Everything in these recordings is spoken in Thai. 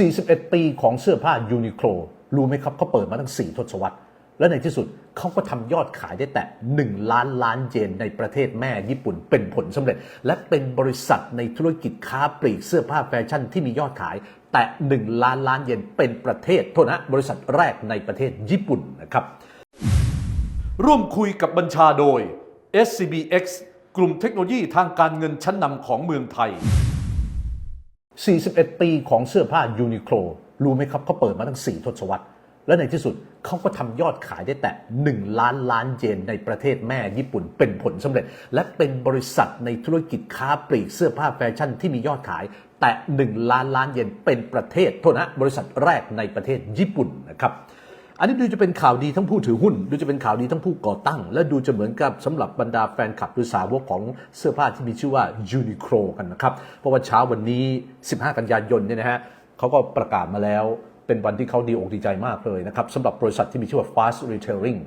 41 ปีของเสื้อผ้ายูนิโคลรู้ไหมครับเขาเปิดมาตั้ง 4 ทศวรรษ และในที่สุดเขาก็ทำยอดขายได้แต่ 1 ล้านล้านเยนในประเทศแม่ญี่ปุ่นเป็นผลสำเร็จ และเป็นบริษัทในธุรกิจค้าปลีกเสื้อผ้าแฟชั่นที่มียอดขายแต่ 1 ล้านล้านเยนเป็นประเทศโทษนะบริษัทแรกในประเทศญี่ปุ่นนะครับ ร่วมคุยกับบัญชาโดย SCBX กลุ่มเทคโนโลยีทางการเงินชั้นนำของเมืองไทย 41 ปีของเสื้อผ้ายูนิโคลรู้ไหมครับเขาเปิดมาตั้ง 4 ทศวรรษ และในที่สุดเขาก็ทำยอดขายได้แต่ 1 ล้านล้านเยนในประเทศแม่ญี่ปุ่นเป็นผลสำเร็จ และเป็นบริษัทในธุรกิจค้าปลีกเสื้อผ้าแฟชั่นที่มียอดขายแต่ 1 ล้านล้านเยนเป็นประเทศโทษนะบริษัทแรกในประเทศญี่ปุ่นนะครับ อันนี้ดูจะเป็นข่าวดีทั้งผู้ถือหุ้น ดูจะเป็นข่าวดีทั้งผู้ก่อตั้ง และดูจะเหมือนกับสำหรับบรรดาแฟนคลับหรือสาวกของเสื้อผ้าที่มีชื่อว่ายูนิโคลกันนะครับ เพราะว่าเช้าวันนี้ 15 กันยายนเนี่ยนะฮะเขาก็ประกาศมาแล้วเป็นวันที่เขาดีอกดีใจมากเลยนะครับสำหรับบริษัทที่มีชื่อว่า Fast Retailing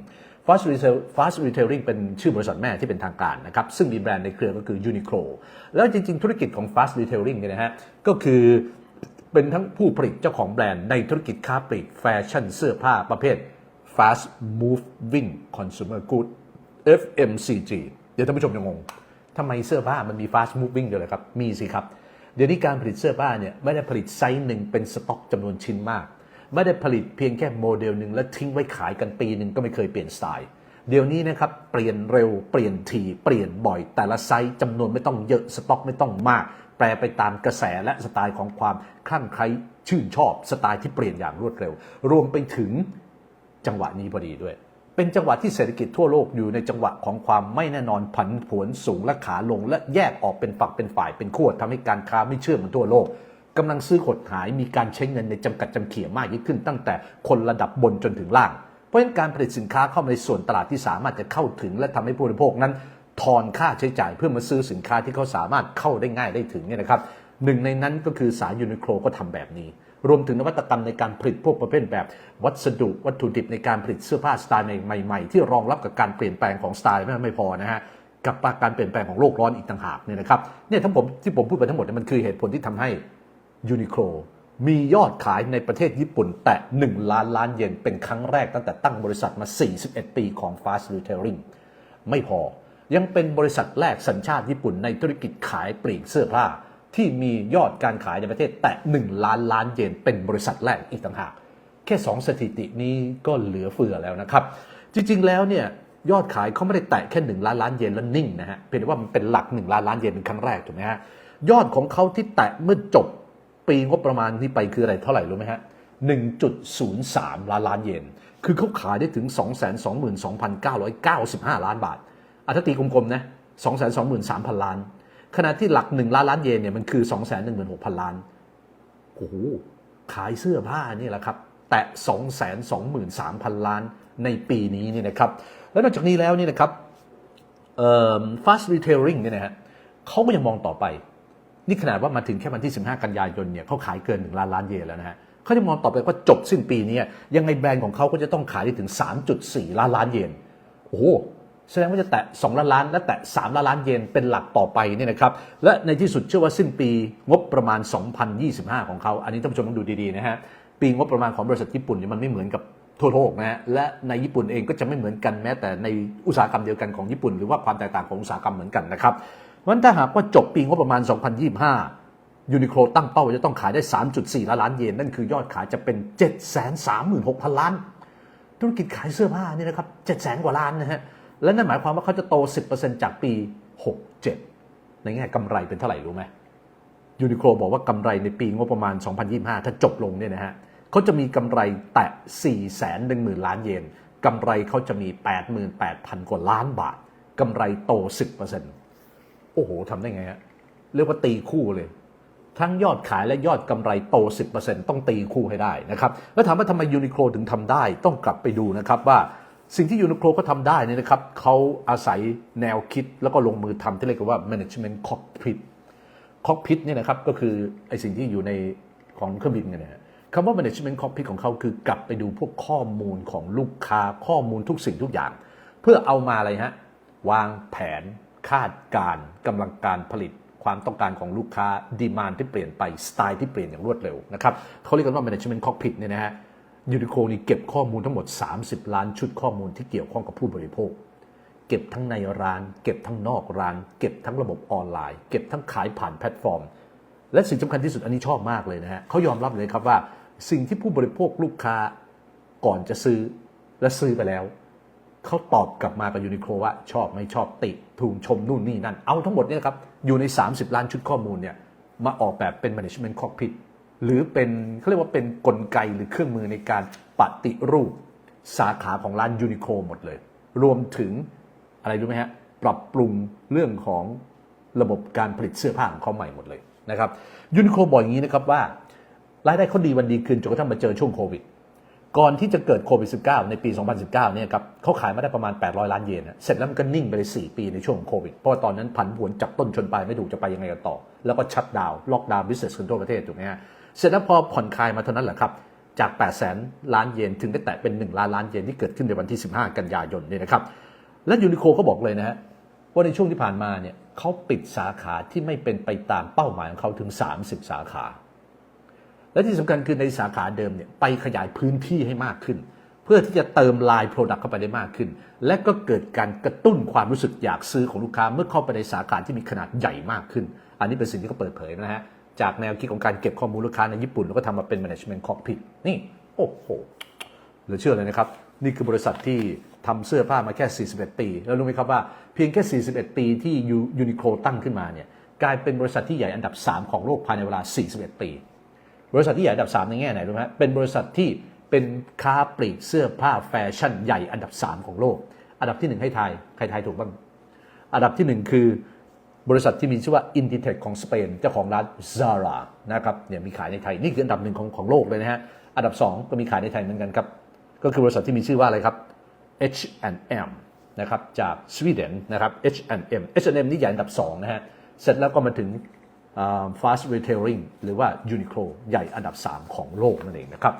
Fast Retail Fast Retailing เป็นชื่อบริษัทแม่ที่เป็นทางการนะครับ ซึ่งมีแบรนด์ในเครือก็คือ Uniqlo แล้วจริง ๆ ธุรกิจของ Fast Retailing เนี่ยนะฮะก็คือ เป็นทั้งผู้ผลิตเจ้าของแบรนด์ในธุรกิจค้าปลีกแฟชั่นเสื้อผ้าประเภท fast moving consumer good FMCG เดี๋ยวท่านผู้ชมจะงงทำไมเสื้อผ้ามันมี fast moving เดียวเลยครับ มีสิครับ เดี๋ยวนี้การผลิตเสื้อผ้าเนี่ยไม่ได้ผลิตไซส์หนึ่งเป็นสต็อกจำนวนชิ้นมาก ไม่ได้ผลิตเพียงแค่โมเดลหนึ่งแล้วทิ้งไว้ขายกันปีหนึ่งก็ไม่เคยเปลี่ยนสไตล์เดี๋ยวนี้นะครับ เปลี่ยนเร็วเปลี่ยนทีเปลี่ยนบ่อยแต่ละไซส์จำนวนไม่ต้องเยอะสต็อกไม่ต้องมาก แปลไปตามกระแสและสไตล์ของความคลั่งไคล้ชื่นชอบสไตล์ที่เปลี่ยนอย่างรวดเร็ว รวมไปถึงจังหวะนี้พอดีด้วย เป็นจังหวะที่เศรษฐกิจทั่วโลกอยู่ในจังหวะของความไม่แน่นอนผันผวนสูงและขาลง และแยกออกเป็นฝักเป็นฝ่ายเป็นขั้วทำให้การค้าไม่เชื่อมเหมือนทั่วโลกกำลังซื้อหดหายมีการใช้เงินในจำกัดจำเขี่ยมากยิ่งขึ้น ตั้งแต่คนระดับบนจนถึงล่าง เพราะฉะนั้นการผลิตสินค้าเข้ามาในส่วนตลาดที่สามารถจะเข้าถึง และทำให้ผู้บริโภคนั้น ทอนค่าใช้จ่ายเพื่อมาซื้อสินค้าที่เขาสามารถเข้าได้ง่ายได้ถึงเนี่ยนะครับหนึ่งในนั้นก็คือสายยูนิโคลก็ทำแบบนี้ รวมถึงนวัตกรรมในการผลิตพวกประเภทแบบ วัสดุวัตถุดิบในการผลิตเสื้อผ้าสไตล์ใหม่ๆ ที่รองรับกับการเปลี่ยนแปลงของสไตล์ไม่พอนะฮะกับการเปลี่ยนแปลงของโลกร้อนอีกต่างหากเนี่ยนะครับเนี่ยทั้งผมที่ผมพูดไปทั้งหมดเนี่ยมันคือเหตุผลที่ทำให้ยูนิโคลมียอดขายในประเทศญี่ปุ่นแต่ 1 ล้านล้านเยนเป็นครั้งแรกตั้งแต่ตั้งบริษัทมา 41 ปีของ Fast Retailing ไม่พอ ยังเป็นบริษัทแรกสัญชาติญี่ปุ่นในธุรกิจขายปลีกเสื้อผ้า ที่มียอดการขายในประเทศแต่1ล้านล้านเยนเป็นบริษัทแรกอีกต่างหาก แค่ 2 สถิตินี้ก็เหลือเฟือแล้วนะครับ จริงๆแล้วเนี่ยยอดขายเขาไม่ได้แตะแค่ 1 ล้านล้านเยนแล้วนิ่งนะฮะเพียงแต่ว่ามันเป็นหลัก 1 ล้านล้านเยนเป็นครั้งแรกถูกไหมฮะยอดของเขาที่แตะเมื่อจบปีงบประมาณที่ไปคืออะไรเท่าไหร่รู้ไหมฮะ1.03 ล้านล้านเยน คือเขาขายได้ถึง 222,995 ล้านบาท อะถ้าตีกลมๆนะ223,000ล้าน ขณะที่หลัก1ล้านล้านเยนเนี่ยมันคือ216,000ล้านโอ้โหขายเสื้อผ้านี่แหละครับแตะ223,000ล้านในปีนี้นี่นะครับ แล้วนอกจากนี้แล้วนี่นะครับเอ่อ fast retailing เนี่ยนะฮะเขาก็ยังมองต่อไป นี่ขนาดว่ามาถึงแค่วันที่ 15 กันยายนเนี่ยเขาขายเกิน 1 ล้านล้านเยนแล้วนะฮะเขาจะมองต่อไปว่าจบสิ้นปีนี้ยังไงแบรนด์ของเขาก็จะต้องขายได้ถึง 3.4 ล้านล้านเยน โอ้โห แสดงว่าจะแตะ2ล้านล้านและแตะ3ล้านล้านเยนเป็นหลักต่อไปเนี่ยนะครับและในที่สุดเชื่อว่าสิ้นปีงบประมาณ 2025 ของเขา อันนี้ท่านผู้ชมต้องดูดีๆนะฮะปีงบประมาณของบริษัทญี่ปุ่นเนี่ยมันไม่เหมือนกับทั่วโลกนะฮะและในญี่ปุ่นเองก็จะไม่เหมือนกันแม้แต่ในอุตสาหกรรมเดียวกันของญี่ปุ่น หรือว่าความแตกต่างของอุตสาหกรรมเหมือนกันนะครับเพราะฉะนั้นถ้าหากว่าจบปีงบประมาณ 2025 ยูนิโคลตั้งเป้าว่าจะต้องขายได้ 3.4 ล้านล้านเยนนั่นคือยอดขายจะเป็น 736,000 ล้าน ธุรกิจขายเสื้อผ้านี่นะครับ700,000กว่าล้านนะฮะ และนั่นหมายความว่าเขาจะโต 10%จากปี 67 ในแง่กำไรเป็นเท่าไหร่รู้ไหมยูนิโคลบอกว่ากำไรในปีงบประมาณ 2025 ถ้าจบลงเนี่ยนะฮะเขาจะมีกำไรแตะ 4 1 0 0 0 0 ล้านเยนกำไรเขาจะมี 88,000 กว่าล้านบาทกำไรโต 10%โอ้โหทำได้ไงฮะเรียกว่าตีคู่เลย ทั้งยอดขายและยอดกำไรโต 10%ต้องตีคู่ให้ได้นะครับ แล้วถามว่าทำไมยูนิโคลถึงทำได้ ต้องกลับไปดูนะครับว่า สิ่งที่ยูนิโคลเขาทำได้นี่นะครับเขาอาศัยแนวคิดแล้วก็ลงมือทำที่เรียกว่า management cockpit คอกพิทเนี่ยนะครับก็คือไอสิ่งที่อยู่ในของเครื่องบินกันเนี่ยคำว่า management cockpit ของเขาคือกลับไปดูพวกข้อมูลของลูกค้าข้อมูลทุกสิ่งทุกอย่าง เพื่อเอามาอะไรฮะวางแผนคาดการกำลังการผลิตความต้องการของลูกค้าดีมานที่เปลี่ยนไปสไตล์ที่เปลี่ยนอย่างรวดเร็วนะครับเขาเรียกกันว่า management cockpit เนี่ยนะฮะ ยูนิโคนี่เก็บข้อมูลทั้งหมด 30 ล้านชุดข้อมูลที่เกี่ยวข้องกับผู้บริโภค เก็บทั้งในร้าน เก็บทั้งนอกร้าน เก็บทั้งระบบออนไลน์ เก็บทั้งขายผ่านแพลตฟอร์ม และสิ่งสำคัญที่สุดอันนี้ชอบมากเลยนะฮะเขายอมรับเลยครับว่า สิ่งที่ผู้บริโภคลูกค้าก่อนจะซื้อและซื้อไปแล้วเขาตอบกลับมากับยูนิโคลว่าชอบไม่ชอบติทูมชมนู่นนี่นั่น เอาทั้งหมดเนี่ยครับอยู่ใน 30 ล้านชุดข้อมูลเนี่ยมาออกแบบเป็น management cockpit หรือเป็นเขาเรียกว่าเป็นกลไกหรือเครื่องมือในการปฏิรูปสาขาของร้านยูนิโคหมดเลย รวมถึงอะไรรู้ไหมฮะ ปรับปรุงเรื่องของระบบการผลิตเสื้อผ้าของเขาใหม่หมดเลยนะครับยูนิโคบอกอย่างนี้นะครับว่ารายได้เขาดีวันดีคืนจนกระทั่งมาเจอช่วงโควิด ก่อนที่จะเกิดโควิด -19 ในปี 2019 เนี่ยครับเขาขายมาได้ประมาณ 800 ล้านเยน เสร็จแล้วมันก็นิ่งไปเลย 4 ปีในช่วงโควิด เพราะว่าตอนนั้นผันผวนจับต้นชนปลายไม่ถูกจะไปยังไงกันต่อ แล้วก็ชัดดาวล็อกดาวน์บิสเนสกันทั่วประเทศถูกไหมฮะ เสร็จแล้วพอผ่อนคลายมาเท่านั้นแหละครับจาก 8 0 0 0 0ล้านเยนถึงได้แตะเป็น 1 ล้านล้านเยนที่เกิดขึ้นในวันที่ 15 กันยายนนี่นะครับ และยูนิโคก็บอกเลยนะฮะว่าในช่วงที่ผ่านมาเนี่ยเขาปิดสาขาที่ไม่เป็นไปตามเป้าหมายของเขาถึง 30 สาขา และที่สำคัญคือในสาขาเดิมเนี่ยไปขยายพื้นที่ให้มากขึ้น เพื่อที่จะเติมลายโปรดักต์เข้าไปได้มากขึ้น และก็เกิดการกระตุ้นความรู้สึกอยากซื้อของลูกค้าเมื่อเข้าไปในสาขาที่มีขนาดใหญ่มากขึ้น อันนี้เป็นสิ่งที่เขาเปิดเผยนะฮะ จากแนวคิดของการเก็บข้อมูลลูกค้าในญี่ปุ่น แล้วก็ทำมาเป็น management cockpit นี่ โอ้โหเหลือเชื่อเลยนะครับ นี่คือบริษัทที่ทำเสื้อผ้ามาแค่ 41 ปี แล้วรู้ไหมครับว่าเพียงแค่ 41 ปีที่ยูนิโคลตั้งขึ้นมาเนี่ยกลายเป็นบริษัทที่ใหญ่อันดับ 3 ของโลกภายในเวลา 41 ปี บริษัทที่ใหญ่อันดับ 3 ในแง่ไหนรู้ไหมเป็นบริษัทที่เป็นค้าปลีกเสื้อผ้าแฟชั่นใหญ่อันดับ 3 ของโลก อันดับที่ 1 ให้ไทยใครไทยถูกบ้าง อันดับที่ 1 คือ บริษัทที่มีชื่อว่า Inditex ของสเปน เจ้าของร้าน Zara นะครับเนี่ยมีขายในไทย นี่คืออันดับหนึ่งของของโลกเลยนะฮะ อันดับ 2 ก็มีขายในไทยเหมือนกันครับ ก็คือบริษัทที่มีชื่อว่าอะไรครับ H&M นะครับจากสวีเดนนะครับ H&M H&M นี่ใหญ่อันดับ 2 นะฮะ เสร็จแล้วก็มาถึงอ่า fast retailing หรือว่า Uniqlo ใหญ่อันดับ 3 ของโลกนั่นเองนะครับ